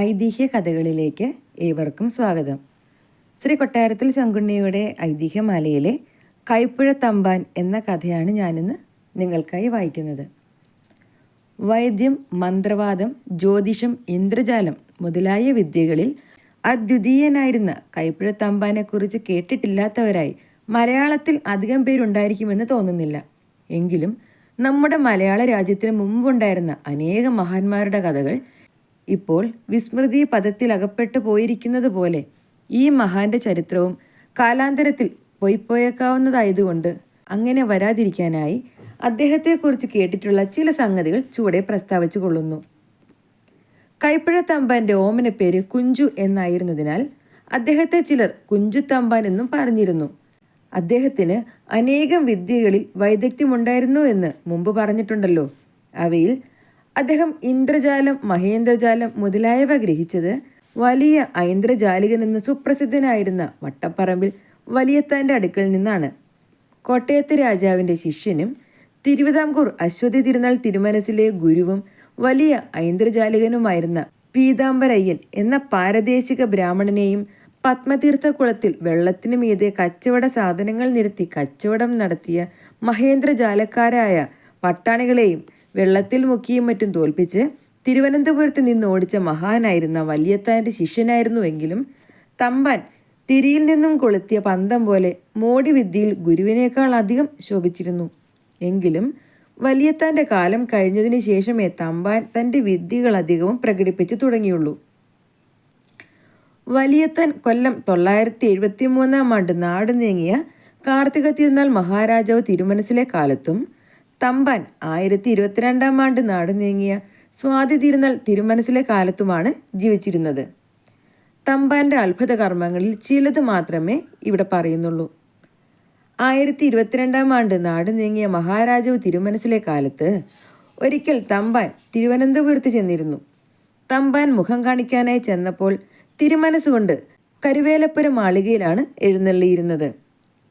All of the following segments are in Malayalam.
ഐതിഹ്യ കഥകളിലേക്ക് ഏവർക്കും സ്വാഗതം. ശ്രീ കൊട്ടാരത്തിൽ ശങ്കുണ്ണിയുടെ ഐതിഹ്യമാലയിലെ കൈപ്പുഴ തമ്പാൻ എന്ന കഥയാണ് ഞാനിന്ന് നിങ്ങൾക്കായി വായിക്കുന്നത്. വൈദ്യം മന്ത്രവാദം ജ്യോതിഷം ഇന്ദ്രജാലം മുതലായ വിദ്യകളിൽ അദ്വിതീയനായിരുന്ന കൈപ്പുഴ തമ്പാനെക്കുറിച്ച് കേട്ടിട്ടില്ലാത്തവരായി മലയാളത്തിൽ അധികം പേരുണ്ടായിരിക്കുമെന്ന് തോന്നുന്നില്ല. എങ്കിലും നമ്മുടെ മലയാള രാജ്യത്തിന് മുമ്പുണ്ടായിരുന്ന അനേകം മഹാന്മാരുടെ കഥകൾ ഇപ്പോൾ വിസ്മൃതി പദത്തിൽ അകപ്പെട്ടു പോയിരിക്കുന്നത് പോലെ ഈ മഹാന്റെ ചരിത്രവും കാലാന്തരത്തിൽ പോയിപ്പോയേക്കാവുന്നതായതുകൊണ്ട് അങ്ങനെ വരാതിരിക്കാനായി അദ്ദേഹത്തെക്കുറിച്ച് കേട്ടിട്ടുള്ള ചില സംഗതികൾ ചുവടെ പ്രസ്താവിച്ചു കൊള്ളുന്നു കൈപ്പഴ ഓമന പേര് കുഞ്ചു എന്നായിരുന്നതിനാൽ അദ്ദേഹത്തെ ചിലർ കുഞ്ചു തമ്പാൻ എന്നും പറഞ്ഞിരുന്നു. അദ്ദേഹത്തിന് അനേകം വിദ്യകളിൽ വൈദഗ്ധ്യമുണ്ടായിരുന്നു എന്ന് മുമ്പ് പറഞ്ഞിട്ടുണ്ടല്ലോ. അവയിൽ അദ്ദേഹം ഇന്ദ്രജാലം മഹേന്ദ്രജാലം മുതലായവ ഗ്രഹിച്ചത് വലിയ ഐന്ദ്രജാലികൻ എന്ന് സുപ്രസിദ്ധനായിരുന്ന വട്ടപ്പറമ്പിൽ വലിയത്താന്റെ അടുക്കൽ നിന്നാണ്. കോട്ടയത്ത് രാജാവിന്റെ ശിഷ്യനും തിരുവിതാംകൂർ അശ്വതി തിരുനാൾ തിരുമനസിലെ ഗുരുവും വലിയ ഐന്ദ്രജാലികനുമായിരുന്ന പീതാംബരയ്യൻ എന്ന പാരദേശിക ബ്രാഹ്മണനെയും പത്മതീർത്ഥക്കുളത്തിൽ വെള്ളത്തിനു മീതെ കച്ചവട സാധനങ്ങൾ നിരത്തി കച്ചവടം നടത്തിയ മഹേന്ദ്രജാലക്കാരായ പട്ടാണികളെയും വെള്ളത്തിൽ മുക്കിയും മറ്റും തോൽപ്പിച്ച് തിരുവനന്തപുരത്ത് നിന്ന് ഓടിച്ച മഹാനായിരുന്ന വല്യത്താന്റെ ശിഷ്യനായിരുന്നുവെങ്കിലും തമ്പാൻ തിരിയിൽ നിന്നും കൊളുത്തിയ പന്തം പോലെ മോടിവിദ്യയിൽ ഗുരുവിനേക്കാൾ അധികം ശോഭിച്ചിരുന്നു. എങ്കിലും വലിയത്താന്റെ കാലം കഴിഞ്ഞതിന് ശേഷമേ തമ്പാൻ തന്റെ വിദ്യകൾ അധികവും പ്രകടിപ്പിച്ചു തുടങ്ങിയുള്ളൂ. വലിയത്തൻ കൊല്ലം തൊള്ളായിരത്തി എഴുപത്തി മൂന്നാം ആണ്ട് നാട് നീങ്ങിയ കാർത്തിക തിരുനാൾ മഹാരാജാവ് തിരുമനസിലെ കാലത്തും തമ്പാൻ ആയിരത്തി ഇരുപത്തിരണ്ടാം ആണ്ട് നാട് നീങ്ങിയ സ്വാതി തിരുനാൾ തിരുമനസിലെ കാലത്തുമാണ് ജീവിച്ചിരുന്നത്. തമ്പാന്റെ അത്ഭുത കർമ്മങ്ങളിൽ ചിലത് മാത്രമേ ഇവിടെ പറയുന്നുള്ളൂ. ആയിരത്തി ഇരുപത്തിരണ്ടാം ആണ്ട് നാട് നീങ്ങിയ മഹാരാജാവ് തിരുമനസിലെ കാലത്ത് ഒരിക്കൽ തമ്പാൻ തിരുവനന്തപുരത്ത് ചെന്നിരുന്നു. തമ്പാൻ മുഖം കാണിക്കാനായി ചെന്നപ്പോൾ തിരുമനസ്സുകൊണ്ട് കരുവേലപ്പുരം മാളികയിലാണ് എഴുന്നള്ളിയിരുന്നത്.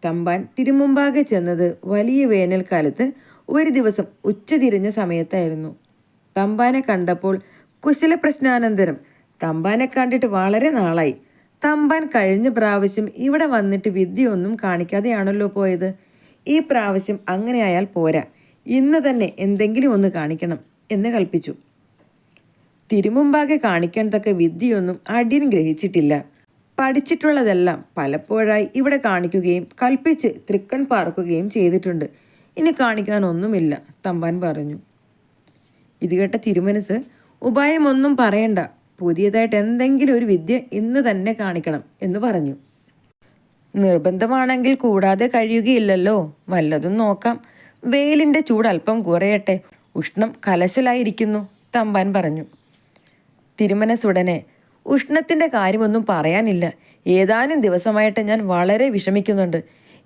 തമ്പാൻ തിരുമുമ്പാകെ ചെന്നത് വലിയ വേനൽക്കാലത്ത് ഒരു ദിവസം ഉച്ചതിരിഞ്ഞ സമയത്തായിരുന്നു. തമ്പാനെ കണ്ടപ്പോൾ കുശല പ്രശ്നാനന്തരം. തമ്പാനെ കണ്ടിട്ട് വളരെ നാളായി. തമ്പാൻ കഴിഞ്ഞ പ്രാവശ്യം ഇവിടെ വന്നിട്ട് വിദ്യയൊന്നും കാണിക്കാതെയാണല്ലോ പോയത്. ഈ പ്രാവശ്യം അങ്ങനെയായാൽ പോരാ. ഇന്ന് തന്നെ എന്തെങ്കിലും ഒന്ന് കാണിക്കണം എന്ന് കൽപ്പിച്ചു. തിരുമുമ്പാകെ കാണിക്കാൻ തക്ക വിദ്യയൊന്നും അടിയൻ ഗ്രഹിച്ചിട്ടില്ല. പഠിച്ചിട്ടുള്ളതെല്ലാം പലപ്പോഴായി ഇവിടെ കാണിക്കുകയും കൽപ്പിച്ച് തൃക്കൺ പാർക്കുകയും ചെയ്തിട്ടുണ്ട്. ഇനി കാണിക്കാനൊന്നുമില്ല തമ്പാൻ പറഞ്ഞു. ഇത് കേട്ട തിരുമനസ് ഉപായമൊന്നും പറയണ്ട പുതിയതായിട്ട് എന്തെങ്കിലും ഒരു വിദ്യ ഇന്ന് തന്നെ കാണിക്കണം എന്ന് പറഞ്ഞു. നിർബന്ധമാണെങ്കിൽ കൂടാതെ കഴിയുകയില്ലല്ലോ വല്ലതും നോക്കാം. വെയിലിന്റെ ചൂട് അല്പം കുറയട്ടെ ഉഷ്ണം കലശലായിരിക്കുന്നു തമ്പാൻ പറഞ്ഞു. തിരുമനസുടനെ ഉഷ്ണത്തിന്റെ കാര്യമൊന്നും പറയാനില്ല. ഏതാനും ദിവസമായിട്ട് ഞാൻ വളരെ വിഷമിക്കുന്നുണ്ട്.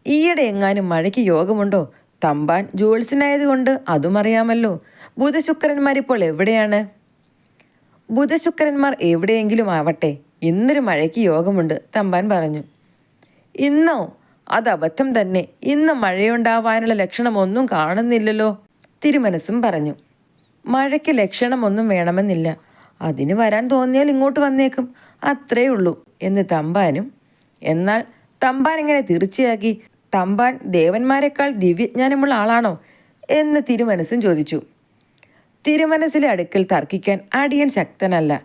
ഈയിടെ എങ്ങാനും മഴയ്ക്ക് യോഗമുണ്ടോ? തമ്പാൻ ജോത്സ്യനായതുകൊണ്ട് അതും അറിയാമല്ലോ. ബുധശുക്രന്മാരിപ്പോൾ എവിടെയാണ്? ബുധശുക്രന്മാർ എവിടെയെങ്കിലും ആവട്ടെ. ഇന്നൊരു മഴയ്ക്ക് യോഗമുണ്ട് തമ്പാൻ പറഞ്ഞു. ഇന്നോ? അത് അബദ്ധം തന്നെ. ഇന്ന് മഴയുണ്ടാവാനുള്ള ലക്ഷണമൊന്നും കാണുന്നില്ലല്ലോ തിരുമനസും പറഞ്ഞു. മഴയ്ക്ക് ലക്ഷണമൊന്നും വേണമെന്നില്ല. അതിന് വരാൻ തോന്നിയാൽ ഇങ്ങോട്ട് വന്നേക്കും. അത്രേ ഉള്ളൂ എന്ന് തമ്പാനും എന്നാൽ തമ്പാൻ ഇങ്ങനെ തീർച്ചയാക്കി തമ്പാൻ ദേവന്മാരെക്കാൾ ദിവ്യജ്ഞാനമുള്ള ആളാണോ എന്ന് തിരുമനസ്സും ചോദിച്ചു. തിരുമനസ്സിലെ അടുക്കൽ തർക്കിക്കാൻ അടിയൻ ശക്തനല്ല.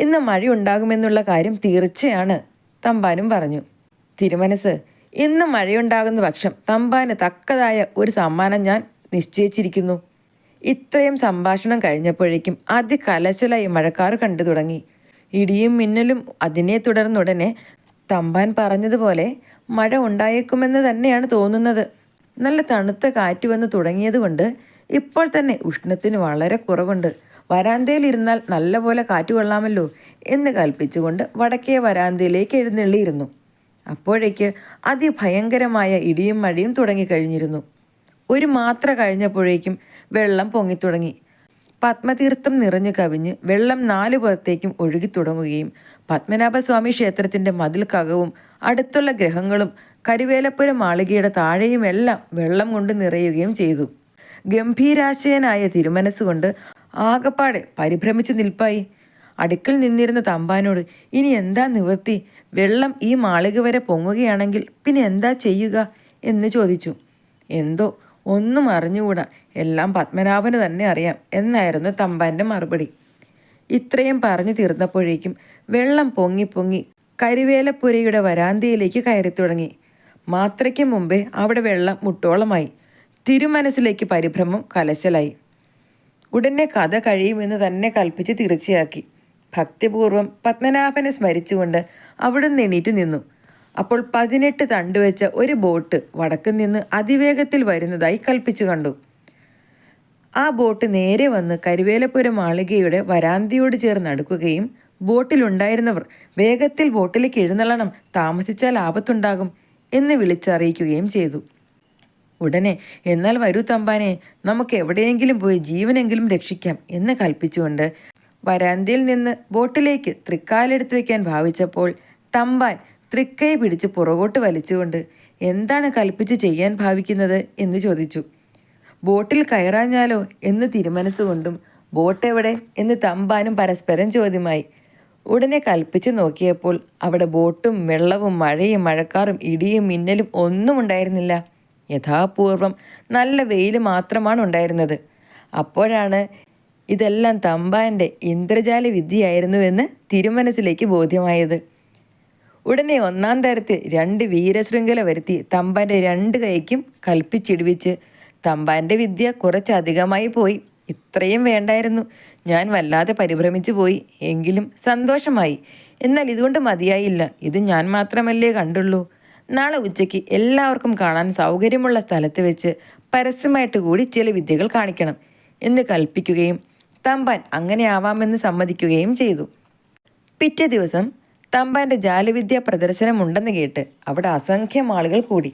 ഇന്ന് മഴയുണ്ടാകുമെന്നുള്ള കാര്യം തീർച്ചയാണ് തമ്പാനും പറഞ്ഞു. തിരുമനസ് ഇന്ന് മഴയുണ്ടാകുന്ന പക്ഷം തമ്പാന് തക്കതായ ഒരു സമ്മാനം ഞാൻ നിശ്ചയിച്ചിരിക്കുന്നു. ഇത്രയും സംഭാഷണം കഴിഞ്ഞപ്പോഴേക്കും അതികലശലായി മഴക്കാർ കണ്ടു തുടങ്ങി. ഇടിയും മിന്നലും അതിനെ തുടർന്നുടനെ തമ്പാൻ പറഞ്ഞതുപോലെ മഴ ഉണ്ടായേക്കുമെന്ന് തന്നെയാണ് തോന്നുന്നത്. നല്ല തണുത്ത കാറ്റ് വന്ന് തുടങ്ങിയതുകൊണ്ട് ഇപ്പോൾ തന്നെ ഉഷ്ണത്തിന് വളരെ കുറവുണ്ട്. വരാന്തയിൽ വരാന്തയിലിരുന്നാൽ നല്ലപോലെ കാറ്റ് കൊള്ളാമല്ലോ എന്ന് കൽപ്പിച്ചുകൊണ്ട് വടക്കേ വരാന്തയിലേക്ക് എഴുന്നള്ളിയിരുന്നു. അപ്പോഴേക്ക് അതിഭയങ്കരമായ ഇടിയും മഴയും തുടങ്ങിക്കഴിഞ്ഞിരുന്നു. ഒരു മാത്ര കഴിഞ്ഞപ്പോഴേക്കും വെള്ളം പൊങ്ങിത്തുടങ്ങി. പത്മതീർത്ഥം നിറഞ്ഞു കവിഞ്ഞ് വെള്ളം നാലു പുറത്തേക്കും ഒഴുകി തുടങ്ങുകയും പത്മനാഭസ്വാമി ക്ഷേത്രത്തിന്റെ മതിൽക്കകവും അടുത്തുള്ള ഗ്രഹങ്ങളും കരുവേലപ്പുരം മാളികയുടെ താഴെയുമെല്ലാം വെള്ളം കൊണ്ട് നിറയുകയും ചെയ്തു. ഗംഭീരാശയനായ തിരുമനസ്സുകൊണ്ട് ആകപ്പാടെ പരിഭ്രമിച്ച് നിൽപ്പായി. അടുക്കൽ നിന്നിരുന്ന തമ്പാനോട് ഇനി എന്താ നിവർത്തി? വെള്ളം ഈ മാളിക വരെ പൊങ്ങുകയാണെങ്കിൽ പിന്നെ എന്താ ചെയ്യുക? എന്ന് ചോദിച്ചു. എന്തോ? ഒന്നും അറിഞ്ഞുകൂടാ. എല്ലാം പത്മനാഭന് തന്നെ അറിയാം എന്നായിരുന്നു തമ്പാന്റെ മറുപടി. ഇത്രയും പറഞ്ഞു തീർന്നപ്പോഴേക്കും വെള്ളം പൊങ്ങി പൊങ്ങി കരിവേലപ്പുരയുടെ വരാന്തയിലേക്ക് കയറി തുടങ്ങി. മാത്രയ്ക്ക് മുമ്പേ അവിടെ വെള്ളം മുട്ടോളമായി. തിരുമനസ്സിലേക്ക് പരിഭ്രമം കലശലായി. ഉടനെ കഥ കഴിയുമെന്ന് തന്നെ കൽപ്പിച്ച് തീർച്ചയാക്കി. ഭക്തിപൂർവം പത്മനാഭനെ സ്മരിച്ചുകൊണ്ട് അവിടുന്ന് എണീറ്റ് നിന്നു. അപ്പോൾ പതിനെട്ട് തണ്ടുവെച്ച ഒരു ബോട്ട് വടക്കു നിന്ന് അതിവേഗത്തിൽ വരുന്നതായി കൽപ്പിച്ചു കണ്ടു. ആ ബോട്ട് നേരെ വന്ന് കരുവേലപ്പുരം മാളികയുടെ വരാന്തിയോട് ചേർന്ന് അടുക്കുകയും ബോട്ടിലുണ്ടായിരുന്നവർ വേഗത്തിൽ ബോട്ടിലേക്ക് എഴുന്നള്ളണം. താമസിച്ചാൽ ആപത്തുണ്ടാകും എന്ന് വിളിച്ചറിയിക്കുകയും ചെയ്തു. ഉടനെ എന്നാൽ വരൂ തമ്പാനെ നമുക്ക് എവിടെയെങ്കിലും പോയി ജീവനെങ്കിലും രക്ഷിക്കാം എന്ന് കൽപ്പിച്ചുകൊണ്ട് വരാന്തയിൽ നിന്ന് ബോട്ടിലേക്ക് തൃക്കാലെടുത്ത് വയ്ക്കാൻ ഭാവിച്ചപ്പോൾ തമ്പാൻ തൃക്കൈ പിടിച്ച് പുറകോട്ട് വലിച്ചുകൊണ്ട് എന്താണ് കൽപ്പിച്ച് ചെയ്യാൻ ഭാവിക്കുന്നത്? എന്ന് ചോദിച്ചു. ബോട്ടിൽ കയറാഞ്ഞാലോ? എന്ന് തിരുമനസ്സുകൊണ്ടും ബോട്ട് എവിടെ എന്ന് തമ്പാനും പരസ്പരം ചോദ്യമായി. ഉടനെ കൽപ്പിച്ച് നോക്കിയപ്പോൾ അവിടെ ബോട്ടും വെള്ളവും മഴയും മഴക്കാറും ഇടിയും മിന്നലും ഒന്നും ഉണ്ടായിരുന്നില്ല. യഥാപൂർവം നല്ല വെയിൽ മാത്രമാണ് ഉണ്ടായിരുന്നത്. അപ്പോഴാണ് ഇതെല്ലാം തമ്പാന്റെ ഇന്ദ്രജാല വിദ്യയായിരുന്നുവെന്ന് തിരുമനസിലേക്ക് ബോധ്യമായത്. ഉടനെ ഒന്നാം തരത്തിൽ രണ്ട് വീരശൃംഖല വരുത്തി തമ്പാന്റെ രണ്ട് കൈക്കും കൽപ്പിച്ചിടിവിച്ച് തമ്പാന്റെ വിദ്യ കുറച്ചധികമായി പോയി. ഇത്രയും വേണ്ടായിരുന്നു. ഞാൻ വല്ലാതെ പരിഭ്രമിച്ചു പോയി. എങ്കിലും സന്തോഷമായി. എന്നാൽ ഇതുകൊണ്ട് മതിയായില്ല. ഇത് ഞാൻ മാത്രമല്ലേ കണ്ടുള്ളൂ. നാളെ ഉച്ചയ്ക്ക് എല്ലാവർക്കും കാണാൻ സൗകര്യമുള്ള സ്ഥലത്ത് വെച്ച് പരസ്യമായിട്ട് കൂടി ചില വിദ്യകൾ കാണിക്കണം എന്ന് കൽപ്പിക്കുകയും തമ്പാൻ അങ്ങനെ ആവാമെന്ന് സമ്മതിക്കുകയും ചെയ്തു. പിറ്റേ ദിവസം തമ്പാന്റെ ജാലവിദ്യ പ്രദർശനമുണ്ടെന്ന് കേട്ട് അവിടെ അസംഖ്യം ആളുകൾ കൂടി.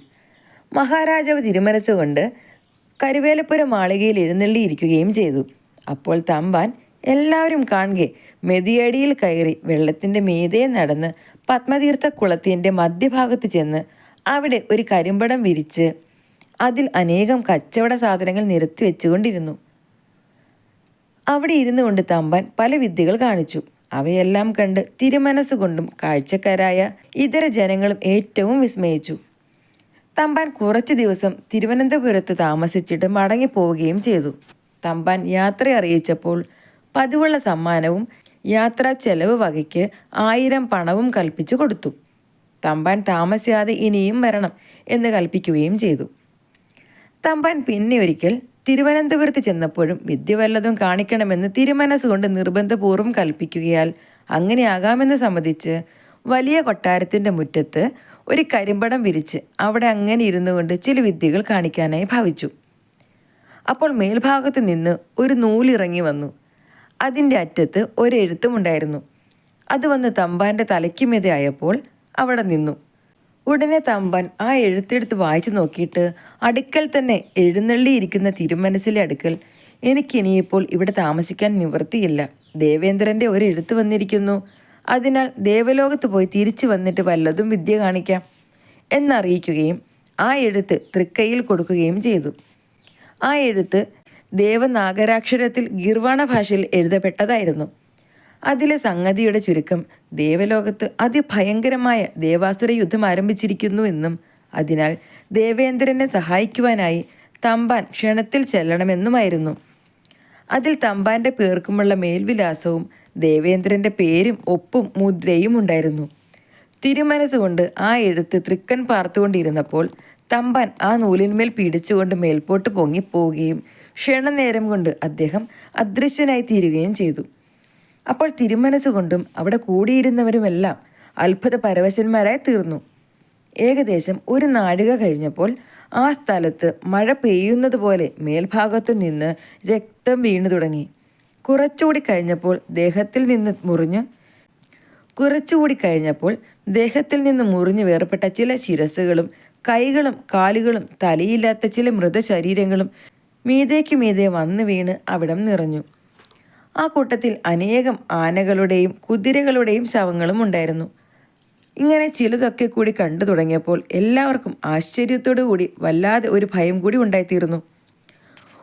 മഹാരാജാവ് തിരുമനസ്സുകൊണ്ട് കരുവേലപ്പുര മാളികയിൽ എഴുന്നള്ളിയിരിക്കുകയും ചെയ്തു. അപ്പോൾ തമ്പാൻ എല്ലാവരും കാണുകെ മെതിയടിയിൽ കയറി വെള്ളത്തിന്റെ മീതെ നടന്ന് പത്മതീർത്ഥ കുളത്തിന്റെ മധ്യഭാഗത്ത് ചെന്ന് അവിടെ ഒരു കരിമ്പടം വിരിച്ച് അതിൽ അനേകം കച്ചവട സാധനങ്ങൾ നിരത്തി വെച്ചുകൊണ്ടിരുന്നു. അവിടെ ഇരുന്നു കൊണ്ട് തമ്പാൻ പല വിദ്യകൾ കാണിച്ചു. അവയെല്ലാം കണ്ട് തിരുമനസ്സുകൊണ്ടും കാഴ്ചക്കാരായ ഇതര ജനങ്ങളും ഏറ്റവും വിസ്മയിച്ചു. തമ്പാൻ കുറച്ച് ദിവസം തിരുവനന്തപുരത്ത് താമസിച്ചിട്ട് മടങ്ങിപ്പോവുകയും ചെയ്തു. തമ്പാൻ യാത്ര അറിയിച്ചപ്പോൾ പതിവുള്ള സമ്മാനവും യാത്രാ ചെലവ് വകയ്ക്ക് ആയിരം പണവും കൽപ്പിച്ചു കൊടുത്തു. തമ്പാൻ താമസിയാതെ ഇനിയും വരണം എന്ന് കൽപ്പിക്കുകയും ചെയ്തു. തമ്പാൻ പിന്നെ ഒരിക്കൽ തിരുവനന്തപുരത്ത് ചെന്നപ്പോഴും വിദ്യ വല്ലതും കാണിക്കണമെന്ന് തിരുമനസ്സുകൊണ്ട് നിർബന്ധപൂർവം കൽപ്പിക്കുകയാൽ അങ്ങനെയാകാമെന്ന് സമ്മതിച്ച് വലിയ കൊട്ടാരത്തിന്റെ മുറ്റത്ത് ഒരു കരിമ്പടം വിരിച്ച് അവിടെ അങ്ങനെ ഇരുന്നു കൊണ്ട് ചില വിദ്യകൾ കാണിക്കാനായി ഭാവിച്ചു. അപ്പോൾ മേൽഭാഗത്ത് നിന്ന് ഒരു നൂലിറങ്ങി വന്നു. അതിന്റെ അറ്റത്ത് ഒരെഴുത്തുമുണ്ടായിരുന്നു അത് വന്ന് തമ്പാന്റെ തലയ്ക്കുമീതെ അവിടെ നിന്നു. ഉടനെ തമ്പാൻ ആ എഴുത്തെടുത്ത് വായിച്ചു നോക്കിയിട്ട് അടുക്കൽ തന്നെ എഴുന്നള്ളിയിരിക്കുന്ന തിരുമനസിലെ അടുക്കൽ എനിക്കിനിയിപ്പോൾ ഇവിടെ താമസിക്കാൻ നിവൃത്തിയില്ല. ദേവേന്ദ്രന്റെ ഒരു എഴുത്ത് വന്നിരിക്കുന്നു. അതിനാൽ ദേവലോകത്ത് പോയി തിരിച്ചു വന്നിട്ട് വല്ലതും വിദ്യ കാണിക്കാം എന്നറിയിക്കുകയും ആ എഴുത്ത് തൃക്കൈയിൽ കൊടുക്കുകയും ചെയ്തു. ആ എഴുത്ത് ദേവനാഗരാക്ഷരത്തിൽ ഗിർവാണ ഭാഷയിൽ എഴുതപ്പെട്ടതായിരുന്നു. അതിലെ സംഗതിയുടെ ചുരുക്കം ദേവലോകത്ത് അതിഭയങ്കരമായ ദേവാസുര യുദ്ധം ആരംഭിച്ചിരിക്കുന്നു എന്നും അതിനാൽ ദേവേന്ദ്രനെ സഹായിക്കുവാനായി തമ്പാൻ ക്ഷണത്തിൽ ചെല്ലണമെന്നുമായിരുന്നു. അതിൽ തമ്പാന്റെ പേർക്കുമുള്ള മേൽവിലാസവും ദേവേന്ദ്രന്റെ പേരും ഒപ്പും മുദ്രയും ഉണ്ടായിരുന്നു. തിരുമനസ്സുകൊണ്ട് ആ എഴുത്ത് തൃക്കൻ പാർത്തുകൊണ്ടിരുന്നപ്പോൾ തമ്പാൻ ആ നൂലിന്മേൽ പിടിച്ചുകൊണ്ട് മേൽപോട്ട് പൊങ്ങി പോവുകയും ക്ഷണനേരം കൊണ്ട് അദ്ദേഹം അദൃശ്യനായി തീരുകയും ചെയ്തു. അപ്പോൾ തിരുമനസ്സുകൊണ്ടും അവിടെ കൂടിയിരുന്നവരുമെല്ലാം അത്ഭുത പരവശന്മാരായി തീർന്നു. ഏകദേശം ഒരു നാഴിക കഴിഞ്ഞപ്പോൾ ആ സ്ഥലത്ത് മഴ പെയ്യുന്നത് പോലെ മേൽഭാഗത്ത് നിന്ന് രക്തം വീണു തുടങ്ങി. കുറച്ചുകൂടി കഴിഞ്ഞപ്പോൾ ദേഹത്തിൽ നിന്ന് മുറിഞ്ഞ് കുറച്ചുകൂടി കഴിഞ്ഞപ്പോൾ ദേഹത്തിൽ നിന്ന് മുറിഞ്ഞ് വേർപെട്ട ചില ശിരസുകളും കൈകളും കാലുകളും തലയില്ലാത്ത ചില മൃതശരീരങ്ങളും മീതേക്ക് മീതെ വന്ന് വീണ് അവിടം നിറഞ്ഞു. ആ കൂട്ടത്തിൽ അനേകം ആനകളുടെയും കുതിരകളുടെയും ശവങ്ങളും ഉണ്ടായിരുന്നു. ഇങ്ങനെ ചിലതൊക്കെ കൂടി കണ്ടു തുടങ്ങിയപ്പോൾ എല്ലാവർക്കും ആശ്ചര്യത്തോടു കൂടി വല്ലാതെ ഒരു ഭയം കൂടി ഉണ്ടായിത്തീർന്നു.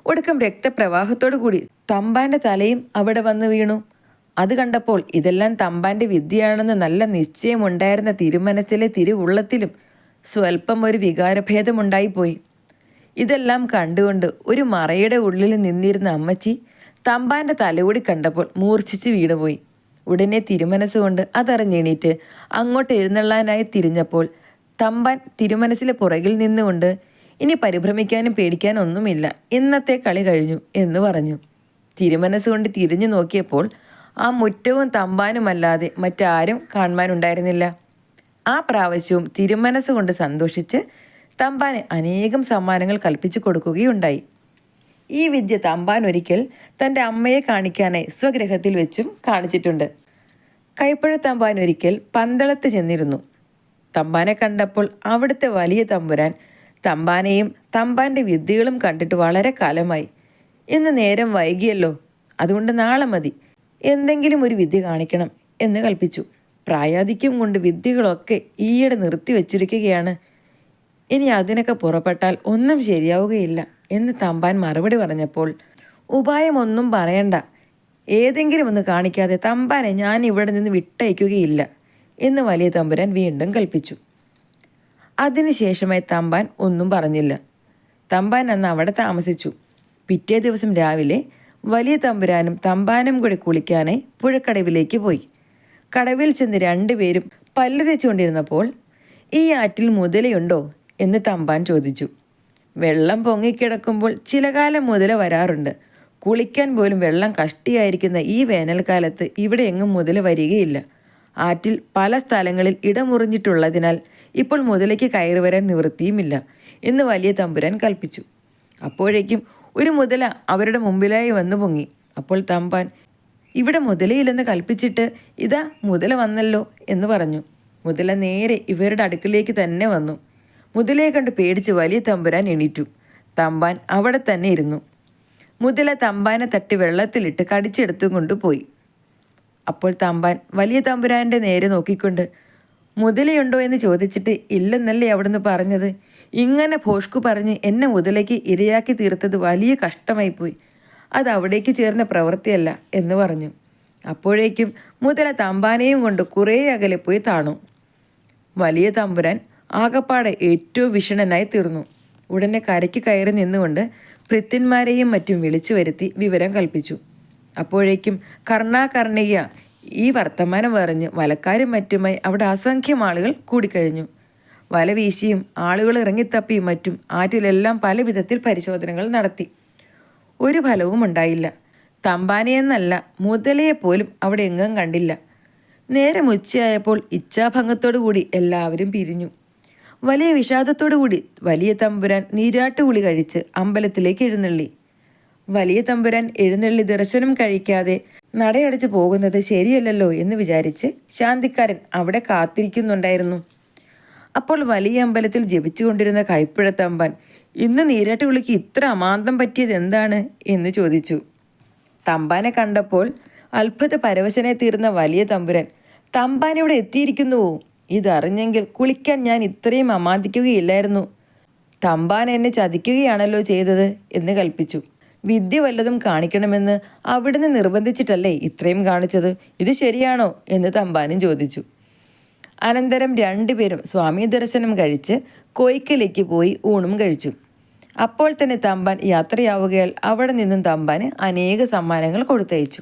ഒടുക്കം രക്തപ്രവാഹത്തോടു കൂടി തമ്പാന്റെ തലയും അവിടെ വന്നു വീണു. അത് കണ്ടപ്പോൾ ഇതെല്ലാം തമ്പാന്റെ വിദ്യയാണെന്ന് നല്ല നിശ്ചയമുണ്ടായിരുന്ന തിരുമനസ്സിലെ തിരുവുള്ളത്തിലും സ്വൽപ്പം ഒരു വികാരഭേദമുണ്ടായിപ്പോയി. ഇതെല്ലാം കണ്ടുകൊണ്ട് ഒരു മറയുടെ ഉള്ളിൽ നിന്നിരുന്ന അമ്മച്ചി തമ്പാന്റെ തലകൂടി കണ്ടപ്പോൾ മൂർച്ഛിച്ച് വീണുപോയി. ഉടനെ തിരുമനസ് കൊണ്ട് അതറിഞ്ഞെണീറ്റ് അങ്ങോട്ട് എഴുന്നള്ളാനായി തിരിഞ്ഞപ്പോൾ തമ്പാൻ തിരുമനസ്സിലെ പുറകിൽ നിന്നുകൊണ്ട് ഇനി പരിഭ്രമിക്കാനും പേടിക്കാനും ഒന്നുമില്ല. ഇന്നത്തെ കളി കഴിഞ്ഞു എന്ന് പറഞ്ഞു. തിരുമനസ്സുകൊണ്ട് തിരിഞ്ഞു നോക്കിയപ്പോൾ ആ മുറ്റവും തമ്പാനുമല്ലാതെ മറ്റാരും കാണുവാനുണ്ടായിരുന്നില്ല. ആ പ്രാവശ്യവും തിരുമനസ്സുകൊണ്ട് സന്തോഷിച്ച് തമ്പാന് അനേകം സമ്മാനങ്ങൾ കൽപ്പിച്ചു കൊടുക്കുകയുണ്ടായി. ഈ വിദ്യ തമ്പാൻ ഒരിക്കൽ തന്റെ അമ്മയെ കാണിക്കാനായി സ്വഗ്രഹത്തിൽ വെച്ചും കാണിച്ചിട്ടുണ്ട്. കൈപ്പഴ തമ്പാൻ ഒരിക്കൽ പന്തളത്ത് ചെന്നിരുന്നു. തമ്പാനെ കണ്ടപ്പോൾ അവിടുത്തെ വലിയ തമ്പുരാൻ തമ്പാനെയും തമ്പാന്റെ വിദ്യകളും കണ്ടിട്ട് വളരെ കാലമായി. ഇന്ന് നേരം വൈകിയല്ലോ. അതുകൊണ്ട് നാളെ മതി. എന്തെങ്കിലും ഒരു വിദ്യ കാണിക്കണം എന്ന് കൽപ്പിച്ചു. പ്രായാധിക്യം കൊണ്ട് വിദ്യകളൊക്കെ ഈയിടെ നിർത്തി വച്ചിരിക്കുകയാണ്. ഇനി അതിനൊക്കെ പുറപ്പെട്ടാൽ ഒന്നും ശരിയാവുകയില്ല എന്ന് തമ്പാൻ മറുപടി പറഞ്ഞപ്പോൾ ഉപായമൊന്നും പറയണ്ട. ഏതെങ്കിലും ഒന്ന് കാണിക്കാതെ തമ്പാനെ ഞാൻ ഇവിടെ നിന്ന് വിട്ടയക്കുകയില്ല എന്ന് വലിയ തമ്പുരാൻ വീണ്ടും കൽപ്പിച്ചു. അതിനുശേഷമായി തമ്പാൻ ഒന്നും പറഞ്ഞില്ല. തമ്പാൻ അന്ന് അവിടെ താമസിച്ചു. പിറ്റേ ദിവസം രാവിലെ വലിയ തമ്പുരാനും തമ്പാനും കൂടി കുളിക്കാനായി പുഴക്കടവിലേക്ക് പോയി. കടവിൽ ചെന്ന് രണ്ടുപേരും പല്ല് തെച്ചുകൊണ്ടിരുന്നപ്പോൾ ഈ ആറ്റിൽ മുതലയുണ്ടോ? എന്ന് തമ്പാൻ ചോദിച്ചു. വെള്ളം പൊങ്ങിക്കിടക്കുമ്പോൾ ചില കാലം മുതല വരാറുണ്ട്. കുളിക്കാൻ പോലും വെള്ളം കഷ്ടിയായിരിക്കുന്ന ഈ വേനൽക്കാലത്ത് ഇവിടെ എങ്ങും മുതല വരികയില്ല. ആറ്റിൽ പല സ്ഥലങ്ങളിൽ ഇടമുറിഞ്ഞിട്ടുള്ളതിനാൽ ഇപ്പോൾ മുതലയ്ക്ക് കയറി വരാൻ നിവൃത്തിയുമില്ല എന്ന് വലിയ തമ്പുരാൻ കൽപ്പിച്ചു. അപ്പോഴേക്കും ഒരു മുതല അവരുടെ മുമ്പിലായി വന്നു പൊങ്ങി. അപ്പോൾ തമ്പാൻ ഇവിടെ മുതലയില്ലെന്ന് കൽപ്പിച്ചിട്ട് ഇതാ മുതല വന്നല്ലോ എന്ന് പറഞ്ഞു. മുതല നേരെ ഇവരുടെ അടുക്കിലേക്ക് തന്നെ വന്നു. മുതലയെ കണ്ട് പേടിച്ച് വലിയ തമ്പുരാൻ എണീറ്റു. തമ്പാൻ അവിടെ തന്നെ ഇരുന്നു. മുതല തമ്പാനെ തട്ടി വെള്ളത്തിലിട്ട് കടിച്ചെടുത്തും കൊണ്ടുപോയി. അപ്പോൾ തമ്പാൻ വലിയ തമ്പുരാന്റെ നേരെ നോക്കിക്കൊണ്ട് മുതലയുണ്ടോ എന്ന് ചോദിച്ചിട്ട് ഇല്ലെന്നല്ലേ അവിടുന്ന് പറഞ്ഞത്? ഇങ്ങനെ ഭോഷ്കു പറഞ്ഞ് എന്നെ മുതലയ്ക്ക് ഇരയാക്കി തീർത്തത് വലിയ കഷ്ടമായിപ്പോയി. അത് അവിടേക്ക് ചേർന്ന പ്രവൃത്തിയല്ല എന്ന് പറഞ്ഞു. അപ്പോഴേക്കും മുതല തമ്പാനെയും കൊണ്ട് കുറേ അകലെ പോയി താണു. വലിയ തമ്പുരാൻ ആകപ്പാടെ ഏറ്റവും വിഷണനായി തീർന്നു. ഉടനെ കരയ്ക്ക് കയറി നിന്നുകൊണ്ട് ഭൃത്യന്മാരെയും മറ്റും വിളിച്ചു വരുത്തി വിവരം കൽപ്പിച്ചു. അപ്പോഴേക്കും കർണാകർണിക ഈ വർത്തമാനം പറഞ്ഞ് വലക്കാരും മറ്റുമായി അവിടെ അസംഖ്യം ആളുകൾ കൂടിക്കഴിഞ്ഞു. വല വീശിയും ആളുകൾ ഇറങ്ങിത്തപ്പിയും മറ്റും ആറ്റിലെല്ലാം പല വിധത്തിൽ പരിശോധനകൾ നടത്തി. ഒരു ഫലവും ഉണ്ടായില്ല. തമ്പാനെയെന്നല്ല മുതലയെപ്പോലും അവിടെ എങ്ങും കണ്ടില്ല. നേരം ഉച്ചയായപ്പോൾ ഇച്ഛാഭംഗത്തോടു കൂടി എല്ലാവരും പിരിഞ്ഞു. വലിയ വിഷാദത്തോടു കൂടി വലിയ തമ്പുരാൻ നീരാട്ടുകുളി കഴിച്ച് അമ്പലത്തിലേക്ക് എഴുന്നള്ളി. വലിയ തമ്പുരാൻ എഴുന്നള്ളി ദർശനം കഴിക്കാതെ നടയടച്ച് പോകുന്നത് ശരിയല്ലല്ലോ എന്ന് വിചാരിച്ച് ശാന്തിക്കാരൻ അവിടെ കാത്തിരിക്കുന്നുണ്ടായിരുന്നു. അപ്പോൾ വലിയ അമ്പലത്തിൽ ജപിച്ചുകൊണ്ടിരുന്ന കൈപ്പുഴ ഇന്ന് ഇന്ന് നീരാട്ടുകുളിക്ക് ഇത്ര അമാന്തം പറ്റിയത് എന്താണ്? എന്ന് ചോദിച്ചു. തമ്പാനെ കണ്ടപ്പോൾ അത്ഭുത പരവശനെ തീർന്ന വലിയ തമ്പുരൻ തമ്പാൻ ഇവിടെ എത്തിയിരിക്കുന്നുവോ ഇതറിഞ്ഞെങ്കിൽ കുളിക്കാൻ ഞാൻ ഇത്രയും അമാന്തിക്കുകയില്ലായിരുന്നു. തമ്പാൻ എന്നെ ചതിക്കുകയാണല്ലോ ചെയ്തത് എന്ന് കൽപ്പിച്ചു. വിദ്യ വല്ലതും കാണിക്കണമെന്ന് അവിടുന്ന് നിർബന്ധിച്ചിട്ടല്ലേ ഇത്രയും കാണിച്ചത്? ഇത് ശരിയാണോ? എന്ന് തമ്പാനും ചോദിച്ചു. അനന്തരം രണ്ടുപേരും സ്വാമി ദർശനം കഴിച്ച് കൊയ്ക്കലേക്ക് പോയി ഊണും കഴിച്ചു. അപ്പോൾ തന്നെ തമ്പാൻ യാത്രയാവുകയാൽ അവിടെ നിന്നും തമ്പാന് അനേക സമ്മാനങ്ങൾ കൊടുത്തയച്ചു.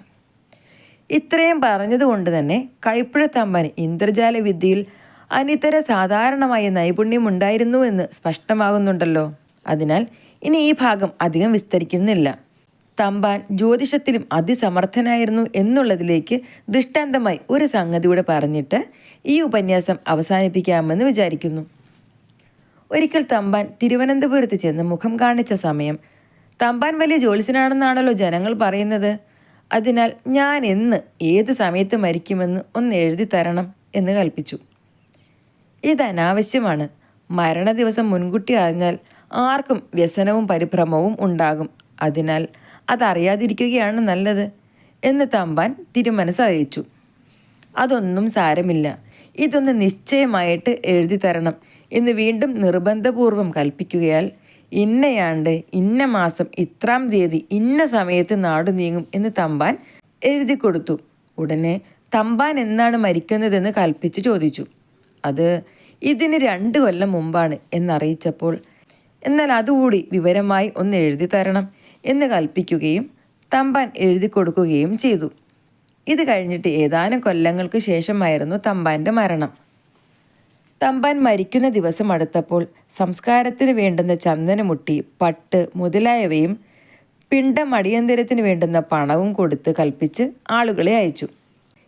ഇത്രയും പറഞ്ഞതുകൊണ്ട് തന്നെ കൈപ്പുഴ തമ്പാന് ഇന്ദ്രജാല വിദ്യയിൽ അനിതര സാധാരണമായ നൈപുണ്യം എന്ന് സ്പഷ്ടമാകുന്നുണ്ടല്ലോ. അതിനാൽ ഇനി ഈ ഭാഗം അധികം വിസ്തരിക്കുന്നില്ല. തമ്പാൻ ജ്യോതിഷത്തിലും അതിസമർത്ഥനായിരുന്നു എന്നുള്ളതിലേക്ക് ദൃഷ്ടാന്തമായി ഒരു സംഗതി കൂടെ പറഞ്ഞിട്ട് ഈ ഉപന്യാസം അവസാനിപ്പിക്കാമെന്ന് വിചാരിക്കുന്നു. ഒരിക്കൽ തമ്പാൻ തിരുവനന്തപുരത്ത് ചെന്ന് മുഖം കാണിച്ച സമയം തമ്പാൻ വലിയ ജ്യോത്സ്യനാണെന്നാണല്ലോ ജനങ്ങൾ പറയുന്നത്. അതിനാൽ ഞാൻ എന്ന് ഏത് സമയത്ത് മരിക്കുമെന്ന് ഒന്ന് എഴുതി തരണം എന്ന് കൽപ്പിച്ചു. ഇത് അനാവശ്യമാണ്. മരണ ദിവസം മുൻകൂട്ടി അറിഞ്ഞാൽ ആർക്കും വ്യസനവും പരിഭ്രമവും ഉണ്ടാകും. അതിനാൽ അതറിയാതിരിക്കുകയാണ് നല്ലത് എന്ന് തമ്പാൻ തിരുമനസ് അറിയിച്ചു. അതൊന്നും സാരമില്ല. ഇതൊന്ന് നിശ്ചയമായിട്ട് എഴുതി തരണം എന്ന് വീണ്ടും നിർബന്ധപൂർവം കൽപ്പിക്കുകയാൽ ഇന്നയാണ്ട് ഇന്ന മാസം ഇത്രാം തീയതി ഇന്ന സമയത്ത് നാട് നീങ്ങും എന്ന് തമ്പാൻ എഴുതി കൊടുത്തു. ഉടനെ തമ്പാൻ എന്നാണ് മരിക്കുന്നതെന്ന് കൽപ്പിച്ച് ചോദിച്ചു. അത് ഇതിന് രണ്ട് കൊല്ലം മുമ്പാണ് എന്നറിയിച്ചപ്പോൾ എന്നാൽ അതുകൂടി വിവരമായി ഒന്ന് എഴുതി തരണം എന്ന് കൽപ്പിക്കുകയും തമ്പാൻ എഴുതി കൊടുക്കുകയും ചെയ്തു. ഇത് കഴിഞ്ഞിട്ട് ഏതാനും കൊല്ലങ്ങൾക്ക് ശേഷമായിരുന്നു തമ്പാന്റെ മരണം. തമ്പാൻ മരിക്കുന്ന ദിവസം അടുത്തപ്പോൾ സംസ്കാരത്തിന് വേണ്ടുന്ന ചന്ദനമുട്ടി പട്ട് മുതലായവയും പിണ്ടം അടിയന്തരത്തിന് വേണ്ടുന്ന പണവും കൊടുത്ത് കൽപ്പിച്ച് ആളുകളെ അയച്ചു.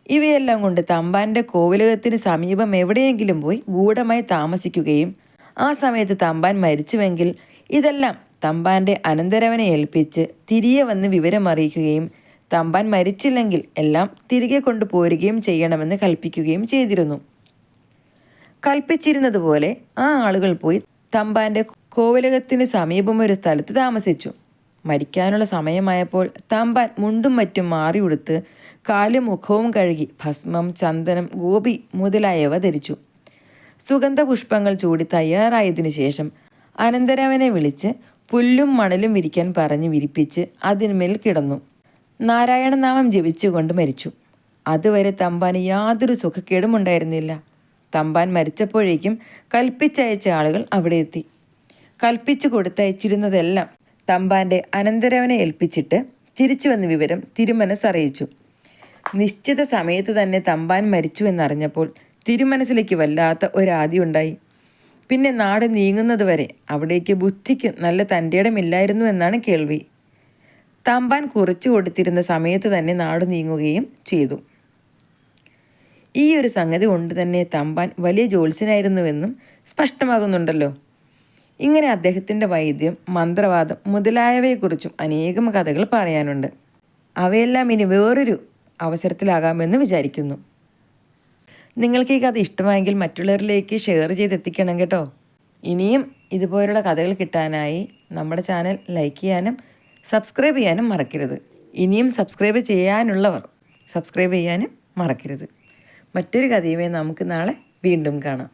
ഇവയെല്ലാം കൊണ്ട് തമ്പാന്റെ കോവിലകത്തിന് സമീപം എവിടെയെങ്കിലും പോയി ഗൂഢമായി താമസിക്കുകയും ആ സമയത്ത് തമ്പാൻ മരിച്ചുവെങ്കിൽ ഇതെല്ലാം തമ്പാന്റെ അനന്തരവനെ ഏൽപ്പിച്ച് തിരികെ വന്ന് വിവരമറിയിക്കുകയും തമ്പാൻ മരിച്ചില്ലെങ്കിൽ എല്ലാം തിരികെ കൊണ്ടുപോരുകയും ചെയ്യണമെന്ന് കൽപ്പിക്കുകയും ചെയ്തിരുന്നു. കൽപ്പിച്ചിരുന്നതുപോലെ ആ ആളുകൾ പോയി തമ്പാന്റെ കോവിലകത്തിന് സമീപം ഒരു സ്ഥലത്ത് താമസിച്ചു. മരിക്കാനുള്ള സമയമായപ്പോൾ തമ്പാൻ മുണ്ടും മറ്റും മാറി ഉടുത്ത് കാലും മുഖവും കഴുകി ഭസ്മം ചന്ദനം ഗോപി മുതലായവ ധരിച്ചു. സുഗന്ധപുഷ്പങ്ങൾ ചൂടി തയ്യാറായതിനു ശേഷം അനന്തരവനെ വിളിച്ച് പുല്ലും മണലും വിരിക്കാൻ പറഞ്ഞ് വിരിപ്പിച്ച് അതിന്മേൽ കിടന്നു. നാരായണനാമം ജപിച്ചുകൊണ്ട് മരിച്ചു. അതുവരെ തമ്പാന് യാതൊരു സുഖക്കേടും ഉണ്ടായിരുന്നില്ല. തമ്പാൻ മരിച്ചപ്പോഴേക്കും കൽപ്പിച്ചയച്ച ആളുകൾ അവിടെ എത്തി. കൽപ്പിച്ചു കൊടുത്തയച്ചിരുന്നതെല്ലാം തമ്പാന്റെ അനന്തരവനെ ഏൽപ്പിച്ചിട്ട് തിരിച്ചു വന്ന വിവരം തിരുമനസ് അറിയിച്ചു. നിശ്ചിത സമയത്ത് തന്നെ തമ്പാൻ മരിച്ചു എന്നറിഞ്ഞപ്പോൾ തിരുമനസിലേക്ക് വല്ലാത്ത ഒരാദി ഉണ്ടായി. പിന്നെ നാട് നീങ്ങുന്നത് വരെ അവിടേക്ക് ബുദ്ധിക്ക് നല്ല തന്റെയിടമില്ലായിരുന്നു എന്നാണ് കേൾവി. തമ്പാൻ കുറിച്ചു കൊടുത്തിരുന്ന സമയത്ത് തന്നെ നാട് നീങ്ങുകയും ചെയ്തു. ഈ ഒരു സംഗതി കൊണ്ട് തന്നെ തമ്പാൻ വലിയ ജ്യോത്സ്യനായിരുന്നുവെന്നും സ്പഷ്ടമാകുന്നുണ്ടല്ലോ. ഇങ്ങനെ അദ്ദേഹത്തിന്റെ വൈദ്യം മന്ത്രവാദം മുതലായവയെക്കുറിച്ചും അനേകം കഥകൾ പറയാനുണ്ട്. അവയെല്ലാം ഇനി വേറൊരു അവസരത്തിലാകാമെന്ന് വിചാരിക്കുന്നു. നിങ്ങൾക്ക് ഈ കഥ ഇഷ്ടമായെങ്കിൽ മറ്റുള്ളവരിലേക്ക് ഷെയർ ചെയ്ത് എത്തിക്കണം കേട്ടോ. ഇനിയും ഇതുപോലുള്ള കഥകൾ കിട്ടാനായി നമ്മുടെ ചാനൽ ലൈക്ക് ചെയ്യാനും സബ്സ്ക്രൈബ് ചെയ്യാനും മറക്കരുത്. ഇനിയും സബ്സ്ക്രൈബ് ചെയ്യാനുള്ളവർ സബ്സ്ക്രൈബ് ചെയ്യാനും മറക്കരുത്. മറ്റൊരു കഥയുമായി നമുക്ക് നാളെ വീണ്ടും കാണാം.